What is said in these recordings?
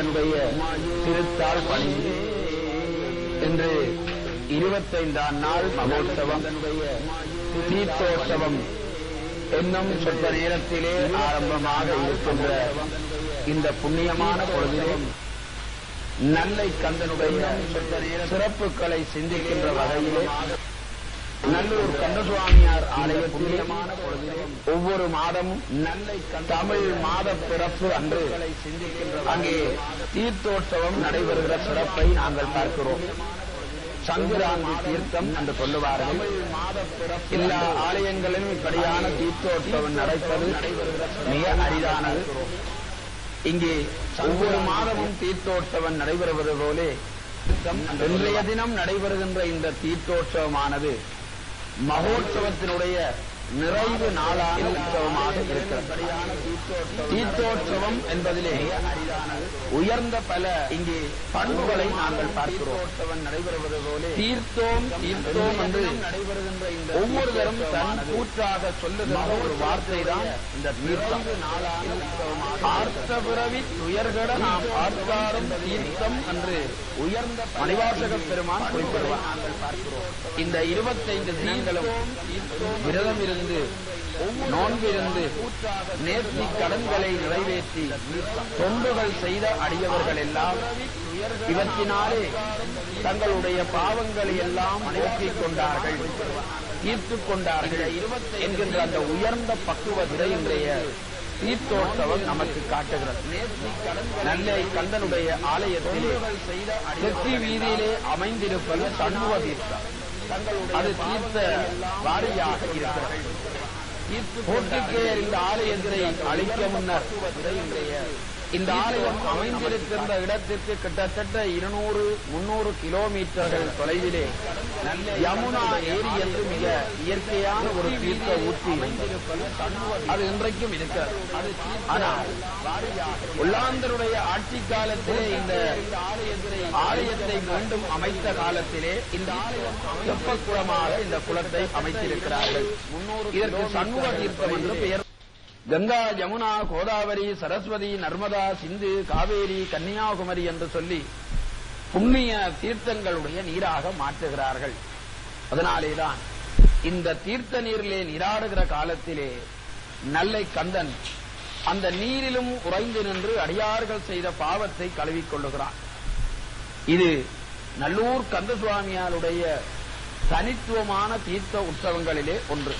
தன்னுடைய திருத்தால் பணி இன்று இருபத்தைந்தாம் நாள் மகோத்சவம். தீர்த்தோற்சவம் என்னும் சொற்ப நேரத்திலே ஆரம்பமாக இருக்கின்ற இந்த புண்ணியமான பொழுதிலும் நல்லை கந்தனுடைய சிறப்புகளை சிந்திக்கின்ற வகையிலே நல்லூர் கந்தசுவாமியார் ஆலய புண்ணியமான ஒவ்வொரு மாதமும் நல்லை தமிழ் மாத பிறப்பு அன்று அங்கே தீர்த்தோற்சவம் நடைபெறுகிற சிறப்பை நாங்கள் பார்க்கிறோம். சங்குராந்தி தீர்த்தம் என்று சொல்லுவார்கள். எல்லா ஆலயங்களிலும் இப்படியான தீர்த்தோற்சவம் நடப்பது மிக அரிதானது. இங்கே ஒவ்வொரு மாதமும் தீர்த்தோற்சவம் நடைபெறுவது போலே இன்றைய தினம் நடைபெறுகின்ற இந்த தீர்த்தோற்சவமானது மகோற்சவத்தினுடைய நிறைவு நாளான உற்சவமாக இருக்கிறது. தீர்த்தோற்சவம் என்பதிலே உயர்ந்த பல இங்கே பண்புகளை நாங்கள் பார்க்கிறோம். நடைபெறுவது போல தீர்த்தோம் தீர்த்தோம் என்று நடைபெறுகின்ற ஒவ்வொருவரும் தன் கூற்றாக சொல்லுகின்ற ஒரு வார்த்தை தான் இந்த தீர்த்தம். பார்த்த பிறவி துயர்கட நாம் பார்த்தாரும் தீர்த்தம் என்று உயர்ந்த மணிவாசக பெருமான் குறிப்பிடுவார். இந்த இருபத்தைந்து தினங்களும் விரதம் இருந்து நோன்பிருந்து நேர்த்தி கடன்களை நிறைவேற்றி தொண்டுகள் செய்த அடியவர்கள் எல்லாம் இவற்றினாலே தங்களுடைய பாவங்களை எல்லாம் போக்கிக் கொண்டார்கள் தீர்த்துக் கொண்டார்கள் என்கின்ற அந்த உயர்ந்த பக்குவத்தை இன்றைய தீர்த்தோற்சவம் நமக்கு காட்டுகிறது. நெல்லை கந்தனுடைய ஆலயத்திலே வெற்றி வீதியிலே அமைந்திருப்பது சண்முக தீர்த்தம். அது தீர்த்த வாரியாக இருக்கிறது. போட்டிக்கேர் இந்த ஆலயத்தை அழிக்க முன்னர் இந்த ஆலயம் அமைந்திருக்கின்ற இடத்திற்கு கிட்டத்தட்ட இருநூறு முன்னூறு கிலோமீட்டர்கள் தொலைவிலே யமுனா ஏரி என்று மிக இயற்கையான ஒரு தீர்த்த ஊற்றி அது இன்றைக்கும் இருக்கிறது. ஆனால் உள்ளாந்தருடைய ஆட்சி காலத்திலே இந்த ஆலயத்தை மீண்டும் அமைத்த காலத்திலே இந்த ஆலயம் தெப்பக்குளமாக இந்த குளத்தை அமைத்திருக்கிறார்கள். இதற்கு சண்முக தீர்த்தம் என்று பெயர் கங்கா யமுனா கோதாவரி சரஸ்வதி நர்மதா சிந்து காவேரி கன்னியாகுமரி என்று சொல்லி புண்ணிய தீர்த்தங்களுடைய நீராக மாற்றுகிறார்கள். அதனாலேதான் இந்த தீர்த்த நீரிலே நீராடுகிற காலத்திலே நல்லை கந்தன் அந்த நீரிலும் உறைந்து நின்று அடியார்கள் செய்த பாவத்தை கழுவிக் கொள்ளுகிறான். இது நல்லூர் கந்தசுவாமியாருடைய தனித்துவமான தீர்த்த உற்சவங்களிலே ஒன்று.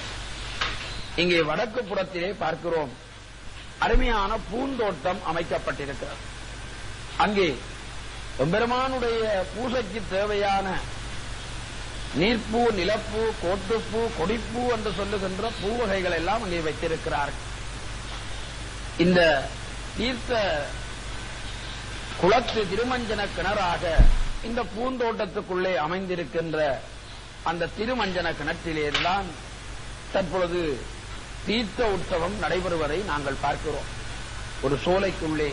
இங்கே வடக்கு புறத்திலே பார்க்கிறோம். அருமையான பூந்தோட்டம் அமைக்கப்பட்டிருக்கிறது. அங்கே எம்பெருமானுடைய பூசைக்கு தேவையான நீர்ப்பூ நிலப்பூ கோட்டுப்பூ கொடிப்பூ என்று சொல்லுகின்ற பூ வகைகள் எல்லாம் அங்கே வைத்திருக்கிறார்கள் இந்த தீர்த்த குளத்து திருமஞ்சன கிணறாக இந்த பூந்தோட்டத்துக்குள்ளே அமைந்திருக்கின்ற அந்த திருமஞ்சன கிணற்றிலேதான் தற்பொழுது தீர்த்த உற்சவம் நடைபெறுவதை நாங்கள் பார்க்கிறோம். ஒரு சோலைக்குள்ளே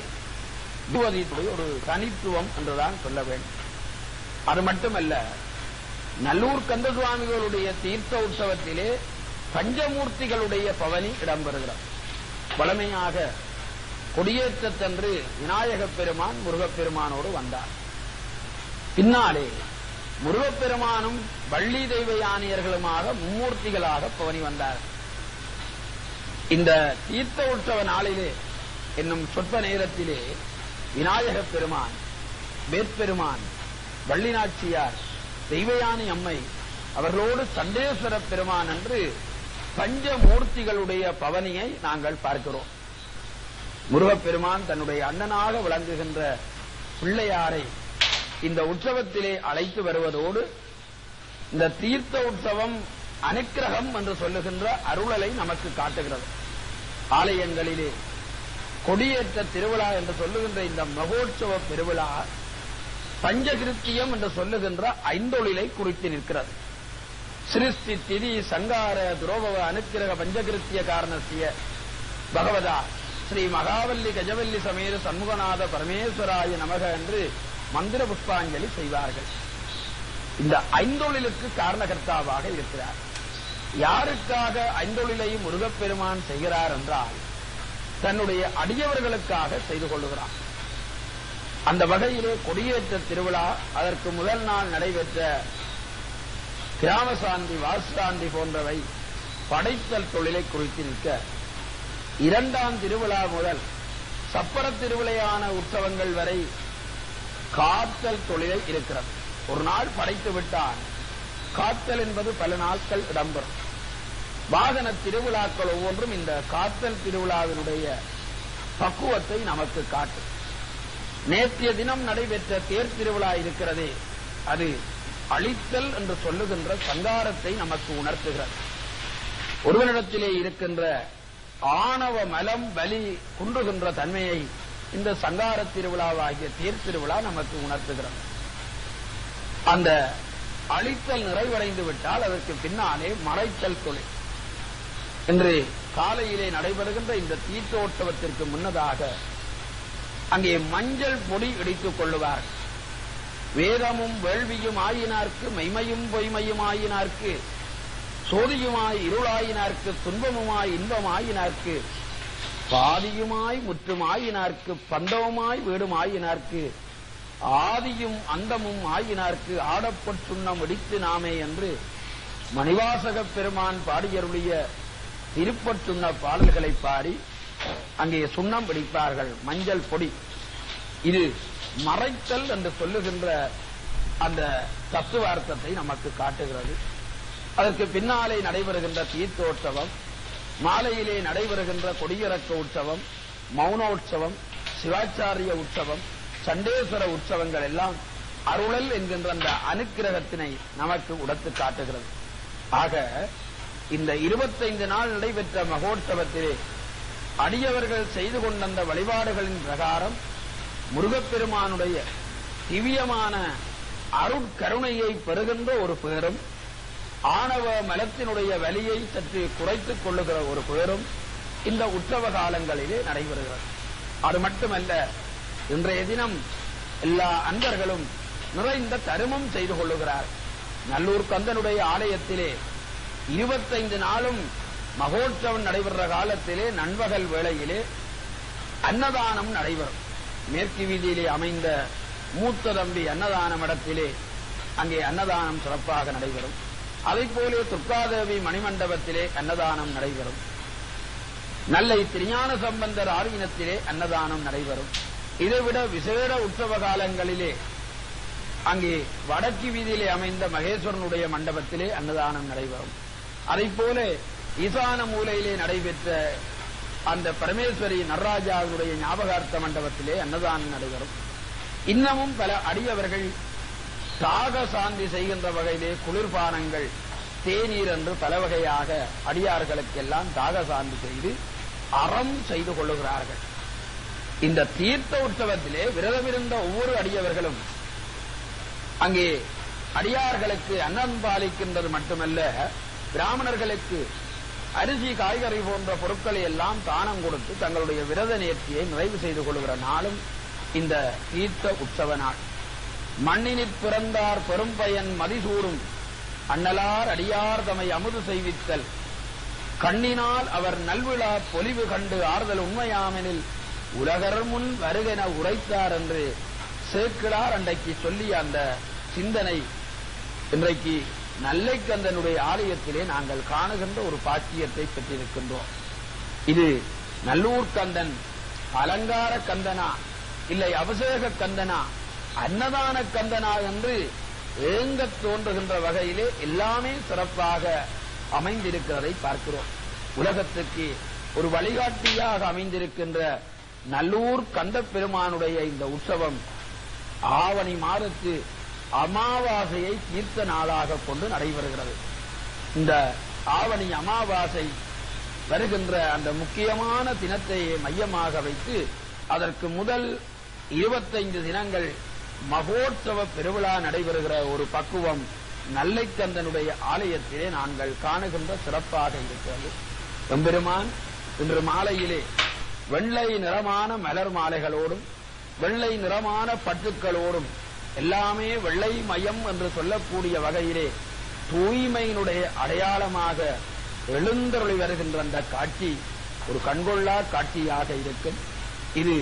ஒரு தனித்துவம் என்றுதான் சொல்ல வேண்டும். அது மட்டுமல்ல நல்லூர் கந்தசுவாமிகளுடைய தீர்த்த உற்சவத்திலே பஞ்சமூர்த்திகளுடைய பவனி இடம்பெறுகிறார் வளமையாக கொடியேற்றத்தன்று விநாயகப் பெருமான் முருகப்பெருமானோடு வந்தார். பின்னாலே முருகப்பெருமானும் வள்ளி தெய்வ யானியர்களுமாக மும்மூர்த்திகளாக பவனி வந்தார் இந்த தீர்த்த உற்சவ நாளிலே என்னும் சொற்ப நேரத்திலே விநாயகப் பெருமான் வேற்பெருமான் வள்ளிநாச்சியார் தெய்வயானி அம்மை அவர்களோடு சண்டேஸ்வர பெருமான் என்று பஞ்சமூர்த்திகளுடைய பவனியை நாங்கள் பார்க்கிறோம். முருகப்பெருமான் தன்னுடைய அண்ணனாக விளங்குகின்ற பிள்ளையாரை இந்த உற்சவத்திலே அழைத்து வருவதோடு இந்த தீர்த்த உற்சவம் அனுக்கிரகம் என்று சொல்லுகின்ற அருளலை நமக்கு காட்டுகிறது. ஆலயங்களிலே கொடியேற்ற திருவிழா என்று சொல்லுகின்ற இந்த மகோற்சவ பெருவிழா பஞ்சகிருத்தியம் என்று சொல்லுகின்ற ஐந்தொழிலை குறித்து நிற்கிறது. சிருஷ்டி திதி சங்கார துரோபவ அனுக்கிரக பஞ்சகிருத்திய காரணசிய பகவதா ஸ்ரீ மகாவல்லி கஜவல்லி சமேத சண்முகநாத பரமேஸ்வராய நமக என்று மந்திர புஷ்பாஞ்சலி செய்வார்கள். இந்த ஐந்தொழிலுக்கு காரணகர்த்தாவாக இருக்கிறார். யாருக்காக ஐந்தொழிலை முருகப்பெருமான் செய்கிறார் என்றால் தன்னுடைய அடியவர்களுக்காக செய்து கொள்ளுகிறார். அந்த வகையிலே கொடியேற்ற திருவிழா அதற்கு முதல் நாள் நடைபெற்ற கிராம சாந்தி வாசாந்தி போன்றவை படைத்தல் தொழிலை குறித்து நிற்க இரண்டாம் திருவிழா முதல் சப்பர திருவிழையான உற்சவங்கள் வரை காத்தல் தொழிலை இருக்கிறது. ஒரு நாள் படைத்து விட்டால் காத்தல் என்பது பல நாட்கள் இடம்பெறும். வாகன திருவிழாக்கள் ஒவ்வொன்றும் இந்த காத்தல் திருவிழாவினுடைய பக்குவத்தை நமக்கு காட்டும் நேற்றைய தினம் நடைபெற்ற தேர் திருவிழா இருக்கிறதே அது அழித்தல் என்று சொல்லுகின்ற சங்காரத்தை நமக்கு உணர்த்துகிறது. ஒருவனிடத்திலே இருக்கின்ற ஆணவ மலம் வலி குன்றுகின்ற தன்மையை இந்த சங்கார திருவிழாவாகிய தேர் திருவிழா நமக்கு உணர்த்துகிறது. அந்த அழித்தல் நிறைவடைந்து விட்டால் அதற்கு பின்னாலே மறைத்தல் தொழில். இன்று காலையிலே நடைபெறுகின்ற இந்த தீர்த்தோற்சவத்திற்கு முன்னதாக அங்கே மஞ்சள் பொடி இடித்துக் கொள்ளுவார். வேதமும் வேள்வியும் ஆயினார்க்கு மெய்மையும் பொய்மையும் ஆயினார்க்கு சோதியுமாய் இருளாயினார்க்கு துன்பமுமாய் இன்பமாயினார்க்கு பாதியுமாய் முற்றும் ஆயினார்க்கு பந்தவமாய் வீடும் ஆயினார்க்கு ஆதியும் அந்தமும் ஆயினார்க்கு ஆடப்பட்டுண்ணம் இடித்து நாமே என்று மணிவாசகப் பெருமான் பாடியருடைய திருப்பட்டுண்ண பாடல்களை பாடி அங்கே சுண்ணம் பிடிப்பார்கள் மஞ்சள் பொடி. இது மறைத்தல் என்று சொல்லுகின்ற அந்த தத்துவார்த்தத்தை நமக்கு காட்டுகிறது. அதற்கு பின்னாலே நடைபெறுகின்ற தீர்த்தோற்சவம் மாலையிலே நடைபெறுகின்ற கொடியிறக்க உற்சவம் மௌனோற்சவம் சிவாச்சாரிய உற்சவம் சண்டேஸ்வர உற்சவங்கள் எல்லாம் அருளல் என்கின்ற அந்த அனுக்கிரகத்தினை நமக்கு உடத்து காட்டுகிறது. ஆக இந்த இருபத்தைந்து நாள் நடைபெற்ற மகோற்சவத்திலே அடியவர்கள் செய்து கொண்ட அந்த வழிபாடுகளின் பிரகாரம் முருகப்பெருமானுடைய திவ்யமான அருட்கருணையை பெறுகின்ற ஒரு பேரும் ஆணவ மலத்தினுடைய வலியை சற்று குறைத்துக் கொள்ளுகிற ஒரு பேரும் இந்த உற்சவ காலங்களிலே நடைபெறுகிறது. அது மட்டுமல்ல இன்றைய தினம் எல்லா அன்பர்களும் நிறைந்த தருமம் செய்து கொள்ளுகிறார். நல்லூர் கந்தனுடைய ஆலயத்திலே இருபத்தைந்து நாளும் மகோற்சவம் நடைபெற காலத்திலே நண்பகல் வேளையிலே அன்னதானம் நடைபெறும். மேற்கு வீதியிலே அமைந்த மூத்த தம்பி அன்னதான மடத்திலே அங்கே அன்னதானம் சிறப்பாக நடைபெறும். அதை போலே துர்காதேவி மணிமண்டபத்திலே அன்னதானம் நடைபெறும். நல்லை திருஞான சம்பந்தர் ஆர்வினத்திலே அன்னதானம் நடைபெறும். இதைவிட விசேட உற்சவ காலங்களிலே அங்கே வடக்கு வீதியிலே அமைந்த மகேஸ்வரனுடைய மண்டபத்திலே அன்னதானம் நடைபெறும். அதை போல ஈசான மூலையிலே நடைபெற்ற அந்த பரமேஸ்வரி நடராஜாவுடைய ஞாபகார்த்த மண்டபத்திலே அன்னதானம் நடைபெறும். இன்னமும் பல அடியவர்கள் தாக சாந்தி செய்கின்ற வகையிலே குளிர்பானங்கள் தேநீர் என்று பல வகையாக அடியார்களுக்கெல்லாம் தாக சாந்தி செய்து அறம் செய்து கொள்ளுகிறார்கள். இந்த தீர்த்த உற்சவத்திலே விரதமிருந்த ஒவ்வொரு அடியவர்களும் அங்கே அடியார்களுக்கு அன்னம் பாலிக்கின்றது மட்டுமல்ல பிராமணர்களுக்கு அரிசி காய்கறி போன்ற பொருட்களை எல்லாம் தானம் கொடுத்து தங்களுடைய விரத நேர்த்தியை நிறைவு செய்து கொள்கிற நாளும் இந்த தீர்த்த உற்சவ நாள். மண்ணினிற் பிறந்தார் பெரும் பயன் மதிசூடும் அண்ணலார் அடியார் தமை அமுது செய்வித்தல். கண்ணினால் அவர் நல்விழா பொலிவு கண்டு ஆறுதல் உண்மையாமெனில் உலகர் முன் வருகென உரைத்தார் என்று சேர்க்கிறார் அன்றைக்கு சொல்லிய அந்த சிந்தனை இன்றைக்கு நல்லைக்கந்தனுடைய ஆலயத்திலே நாங்கள் காணுகின்ற ஒரு பாக்கியத்தை பெற்றிருக்கின்றோம். இது நல்லூர் கந்தன் அலங்கார கந்தனா இல்லை அபிஷேக கந்தனா அன்னதான கந்தனா என்று ஏங்கத் தோன்றுகின்ற வகையிலே எல்லாமே சிறப்பாக அமைந்திருக்கிறதை பார்க்கிறோம். உலகத்துக்கு ஒரு வழிகாட்டியாக அமைந்திருக்கின்ற நல்லூர் கந்த பெருமானுடைய இந்த உற்சவம் ஆவணி மாதத்து அமாவாசையை தீர்த்த நாளாக கொண்டு நடைபெறுகிறது. இந்த ஆவணி அமாவாசை வருகின்ற அந்த முக்கியமான தினத்தை மையமாக வைத்து அதற்கு முதல் இருபத்தைந்து தினங்கள் மகோற்சவ பெருவிழா நடைபெறுகிற ஒரு பக்குவம் நல்லைக்கந்தனுடைய ஆலயத்திலே நாங்கள் காணுகின்ற சிறப்பாக இருக்கிறது. எம்பெருமான் இன்று மாலையிலே வெள்ளை நிறமான மலர் மாலைகளோடும் வெள்ளை நிறமான பட்டுக்களோடும் எல்லாமே வெள்ளை மயம் என்று சொல்லக்கூடிய வகையிலே தூய்மையினுடைய அடையாளமாக எழுந்தருளி வருகின்ற அந்த காட்சி ஒரு கண்கொள்ளா காட்சியாக இருக்கும் இது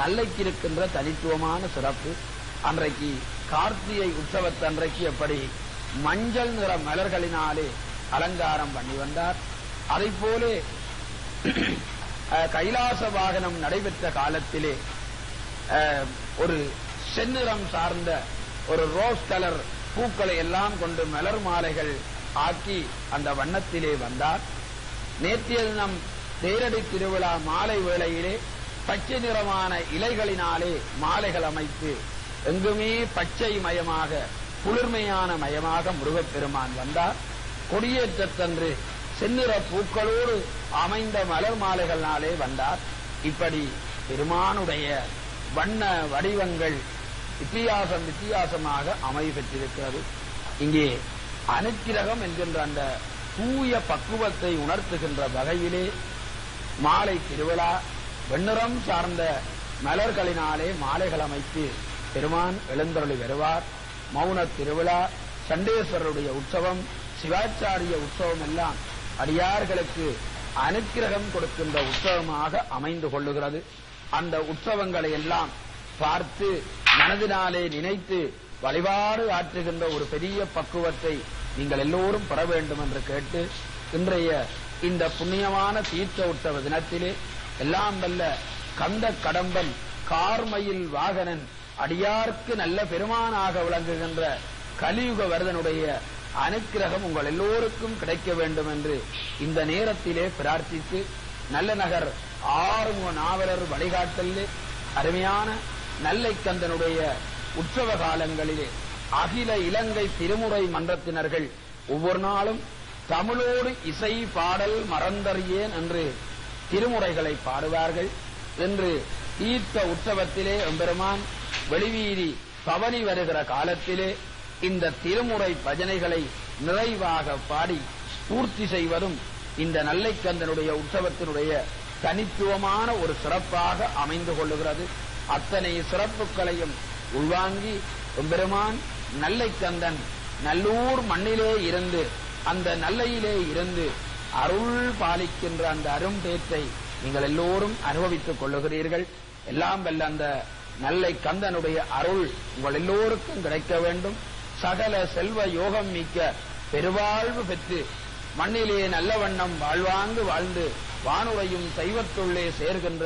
நல்லைக்கு இருக்கின்ற தனித்துவமான சிறப்பு. அன்றைக்கு கார்த்திகை உற்சவத்தன்றைக்கு எப்படி மஞ்சள் நிற மலர்களினாலே அலங்காரம் பண்ணி வந்தார். அதை போலே கைலாச வாகனம் நடைபெற்ற காலத்திலே ஒரு செந்நிறம் சார்ந்த ஒரு ரோஸ் கலர் பூக்களை எல்லாம் கொண்டு மலர் மாலைகள் ஆக்கி அந்த வண்ணத்திலே வந்தார். நேற்றைய தினம் தேரடி திருவிழா மாலை வேளையிலே பச்சை நிறமான இலைகளினாலே மாலைகள் அமைத்து எங்குமே பச்சை மயமாக குளிர்மையான மயமாக முருகப்பெருமான் வந்தார். கொடியேற்றத்தன்று செந்நிற பூக்களோடு அமைந்த மலர் மாலைகளினாலே வந்தார். இப்படி பெருமானுடைய வண்ண வடிவங்கள் வித்தியாசம் வித்தியாசமாக அமைவு பெற்றிருக்கிறது. இங்கே அனுக்கிரகம் என்கின்ற அந்த தூய பக்குவத்தை உணர்த்துகின்ற வகையிலே மாலை திருவிழா வெண்ணிறம் சார்ந்த மலர்களினாலே மாலைகள் அமைத்து பெருமான் எழுந்தருளி வருவார். மௌன திருவிழா சண்டேஸ்வரருடைய உற்சவம் சிவாச்சாரிய உற்சவம் எல்லாம் அடியார்களுக்கு அனுக்கிரகம் கொடுக்கின்ற உற்சவமாக அமைந்து கொள்ளுகிறது. அந்த உற்சவங்களை எல்லாம் பார்த்து மனதினாலே நினைத்து வழிபாடு ஆற்றுகின்ற ஒரு பெரிய பக்குவத்தை நீங்கள் எல்லோரும் பெற வேண்டும் என்று கேட்டு இன்றைய இந்த புண்ணியமான தீர்த்த உற்சவ தினத்திலே எல்லாம் வல்ல கந்த கடம்பன் கார்மயில் வாகனன் அடியார்க்கு நல்ல பெருமானாக விளங்குகின்ற கலியுக வரதனுடைய அனுக்கிரகம் உங்கள் எல்லோருக்கும் கிடைக்க வேண்டும் என்று இந்த நேரத்திலே பிரார்த்தித்து நல்ல நகர் ஆறுமுக நாவலர் வழிகாட்டலில் அருமையான நல்லைக்கந்தனுடைய உற்சவ காலங்களிலே அகில இலங்கை திருமுறை மன்றத்தினர்கள் ஒவ்வொரு நாளும் தமிழோடு இசை பாடல் மறந்தறியேன் என்று திருமுறைகளை பாடுவார்கள். என்று தீர்த்த உற்சவத்திலே எம்பெருமான் வெளிவீதி பவனி வருகிற காலத்திலே இந்த திருமுறை பஜனைகளை நிறைவாக பாடி பூர்த்தி செய்வதும் இந்த நல்லைக்கந்தனுடைய உற்சவத்தினுடைய தனித்துவமான ஒரு சிறப்பாக அமைந்து கொள்ளுகிறது. அத்தனை சிறப்புகளையும் உள்வாங்கி எம்பெருமான் நல்லைக்கந்தன் நல்லூர் மண்ணிலே இருந்து அந்த நல்லையிலே இருந்து அருள் பாலிக்கின்ற அந்த அரும்பேற்றை நீங்கள் எல்லோரும் அனுபவித்துக் கொள்ளுகிறீர்கள். எல்லாம் வல்ல அந்த நல்லை கந்தனுடைய அருள் உங்கள் எல்லோருக்கும் கிடைக்க வேண்டும். சகல செல்வ யோகம் மிக்க பெருவாழ்வு பெற்று மண்ணிலே நல்ல வண்ணம் வாழ்வாங்கு வாழ்ந்து வானுரையும் தெய்வத்துள்ளே சேர்கின்ற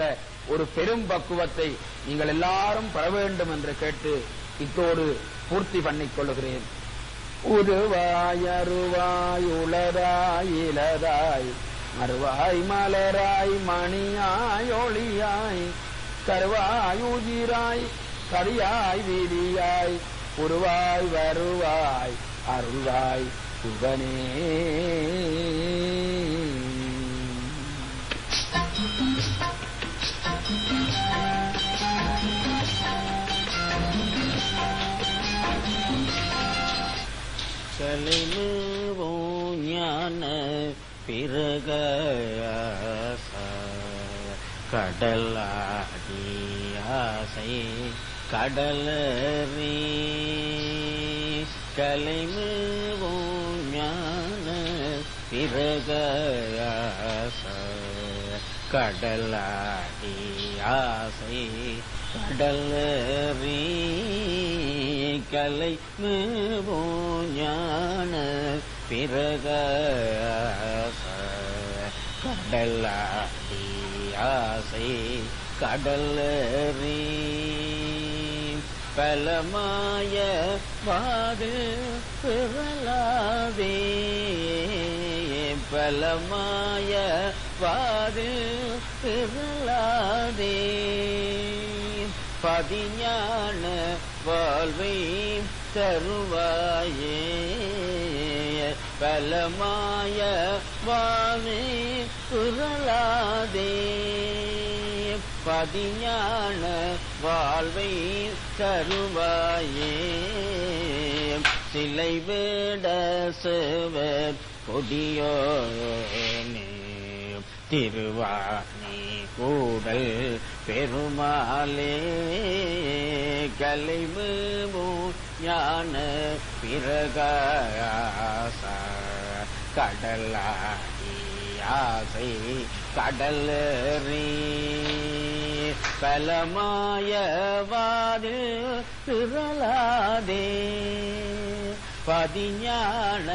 ஒரு பெரும் பக்குவத்தை நீங்கள் எல்லாரும் பெற வேண்டும் என்று கேட்டு இத்தோடு பூர்த்தி பண்ணிக் கொள்கிறேன் உருவாயருவாய் உளராய் இளராய் மறுவாய் மலராய் மணியாய் ஒளியாய் கருவாய் உயிராய் கரியாய் வீதியாய் உருவாய் வருவாய் அருள்வாய் சுகனே கலிமுவோம் ஞான பிறகாச கடலாடி ஆசை கடலறி கலைமுவோம் ஞான பிறகாச கடலாடி ஆசை கடலறி கலை ஞான பிறகாச கடலாடி ஆசை கடலறி பலமாய வாது பிறலாதே. பலமாய வாது பிறலாதே பதிஞான வாழ்வை தருவாயே. பலமாய வாழ்வை புரளாதே பதிஞான வாழ்வை தருவாயே. சிலை விட சிவர் கொடியோனே. திருவாணி கூடல் பெருமாளே கலைவு ஞான பிறகாச கடலாடி ஆசை கடலறி பலமாயவாது திரளாதே பதிஞான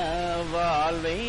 வாழ்வை